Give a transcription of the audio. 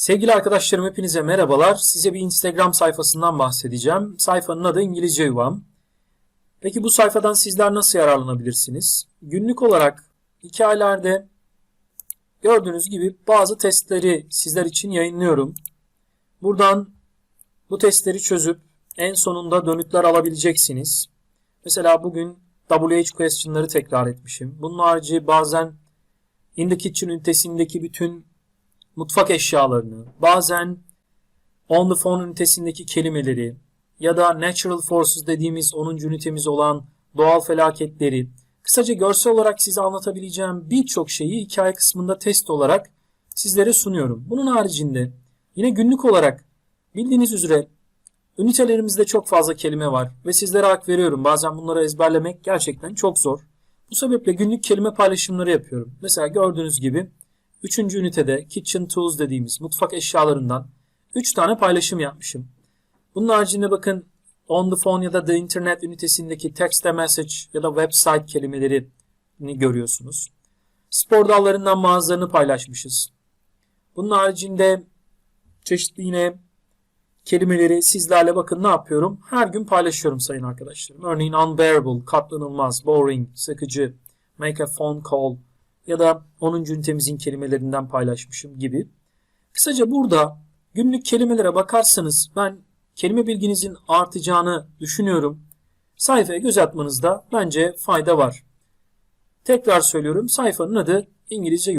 Sevgili arkadaşlarım hepinize merhabalar. Size bir Instagram sayfasından bahsedeceğim. Sayfanın adı İngilizce Yuvam. Peki bu sayfadan sizler nasıl yararlanabilirsiniz? Günlük olarak hikayelerde gördüğünüz gibi bazı testleri sizler için yayınlıyorum. Buradan bu testleri çözüp en sonunda dönütler alabileceksiniz. Mesela bugün WH question'ları tekrar etmişim. Bunun harici bazen In the Kitchen ünitesindeki bütün mutfak eşyalarını, bazen On the Phone ünitesindeki kelimeleri ya da Natural Forces dediğimiz 10. ünitemiz olan doğal felaketleri, kısaca görsel olarak size anlatabileceğim birçok şeyi hikaye kısmında test olarak sizlere sunuyorum. Bunun haricinde yine günlük olarak bildiğiniz üzere ünitelerimizde çok fazla kelime var ve sizlere hak veriyorum. Bazen bunları ezberlemek gerçekten çok zor. Bu sebeple günlük kelime paylaşımları yapıyorum. Mesela gördüğünüz gibi 3. ünitede Kitchen Tools dediğimiz mutfak eşyalarından 3 tane paylaşım yapmışım. Bunun haricinde bakın On the Phone ya da The Internet ünitesindeki Text a Message ya da Website kelimelerini görüyorsunuz. Spor dallarından bazılarını paylaşmışız. Bunun haricinde çeşitli yine kelimeleri sizlerle bakın ne yapıyorum? Her gün paylaşıyorum sayın arkadaşlarım. Örneğin unbearable, katlanılmaz, boring, sıkıcı, make a phone call ya da 10. ünitemizin kelimelerinden paylaşmışım gibi. Kısaca burada günlük kelimelere bakarsanız ben kelime bilginizin artacağını düşünüyorum. Sayfaya göz atmanızda bence fayda var. Tekrar söylüyorum sayfanın adı İngilizce